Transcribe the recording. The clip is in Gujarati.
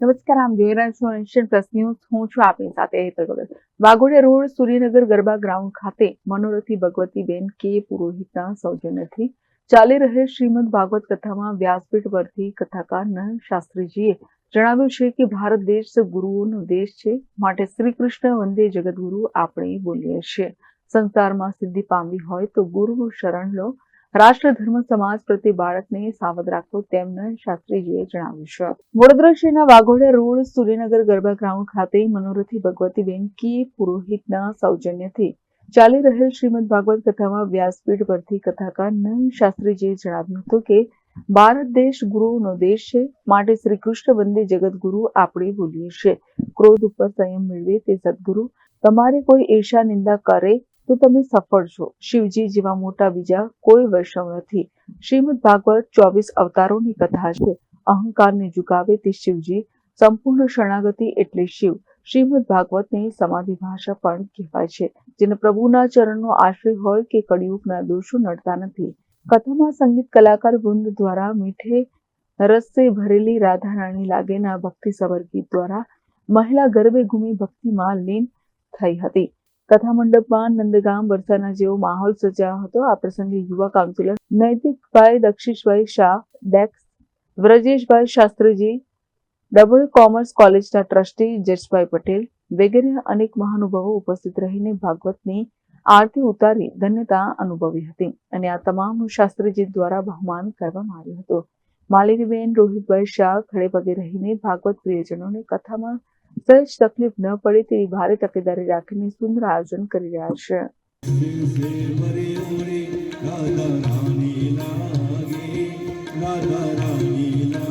નમસ્કાર, આમ જોઈ રહ્યા છો એશિયન પ્લસ ન્યૂઝ હું છું આપની સાથે હેતલ ભગત વાઘોડિયા રોડ, સૂર્યનગર ગરબા ગ્રાઉન્ડ ખાતે મનોરથી ભગવતીબેન કે પુરોહિતના સૌજન્યથી ચાલી રહેલ શ્રીમદ ભાગવત કથામાં વ્યાસપીઠ પરથી કથાકાર નયન શાસ્ત્રીજીએ જણાવ્યું છે કે ભારત દેશ ગુરુઓનો દેશ છે. માટે શ્રી કૃષ્ણ વંદે જગદગુરુ આપણે બોલીએ છીએ. સંસારમાં સિદ્ધિ પામવી હોય તો ગુરુનું શરણ લો. રાષ્ટ્ર ધર્મ સમાજ પ્રત્યે બાળકને સાવધ રાખવો તેમને શાસ્ત્રીજીએ જણાવ્યું છે. વડોદરા શહેરના રોડ, સૂર્યનગર ગરબા ગ્રાઉન્ડ ખાતે મનોરથી ભગવતીબેન કે પુરોહિતના સૌજન્યથી ચાલી રહેલ શ્રીમદ ભાગવત કથામાં વ્યાસપીઠ પરથી કથાકાર નયન શાસ્ત્રીજીએ જણાવ્યું હતું કે, ભારત દેશ ગુરુનો દેશ છે, માટે શ્રી કૃષ્ણ વંદે જગતગુરુ આપણે બોલીએ છીએ. ક્રોધ ઉપર સંયમ મેળવે તે સદગુરુ. તમારે કોઈ ઈર્ષા, નિંદા કરે તો તમે સફળ છો. શિવજી જેવા મોટા બીજા કોઈ વૈષ્ણવ નથી. શ્રીમદ ભાગવત ચોવીસ અવતારોની કથા છે. અહંકારને ઝુકાવે તે શિવજી. સંપૂર્ણ શરણાગતિ એટલે શિવ. શ્રીમદ ભાગવતની સમાધિ ભાષા પણ કહેવાય છે, જેને પ્રભુના ચરણનો આશ્રય હોય કે કળિયુગના દોષો નડતા નથી. કથામાં સંગીત કલાકાર વૃંદ દ્વારા મીઠે રસે ભરેલી રાધા રાણી લાગેના ભક્તિસભર ગીત દ્વારા મહિલા ગરબે ઘૂમી ભક્તિમાં લીન થઈ હતી. કથા મંડપમાં નંદગામ વરસાદના જેવો માહોલ સર્જાયો હતો. આ પ્રસંગે યુવા કાઉન્સિલર નૈતિકભાઈ દક્ષિશભાઈ શાહ, ડેક્સ વ્રજેશભાઈ શાસ્ત્રીજી, ડબલ કોમર્સ કોલેજના ટ્રસ્ટી જસભાઈ પટેલ વગેરે અનેક મહાનુભાવો ઉપસ્થિત રહીને ભાગવતની આરતી ઉતારી ધન્યતા અનુભવી હતી અને આ તમામ શાસ્ત્રીજી દ્વારા બહુમાન કરવામાં આવ્યું હતું. માલિનીબેન, રોહિતભાઈ શાહ ખડે પગે રહીને ભાગવત પ્રિયજનોને કથામાં સહેજ તકલીફ ન પડે તેવી ભારે તકેદારી રાખીને સુંદર આયોજન કરી રહ્યા છે. રાધા લાગે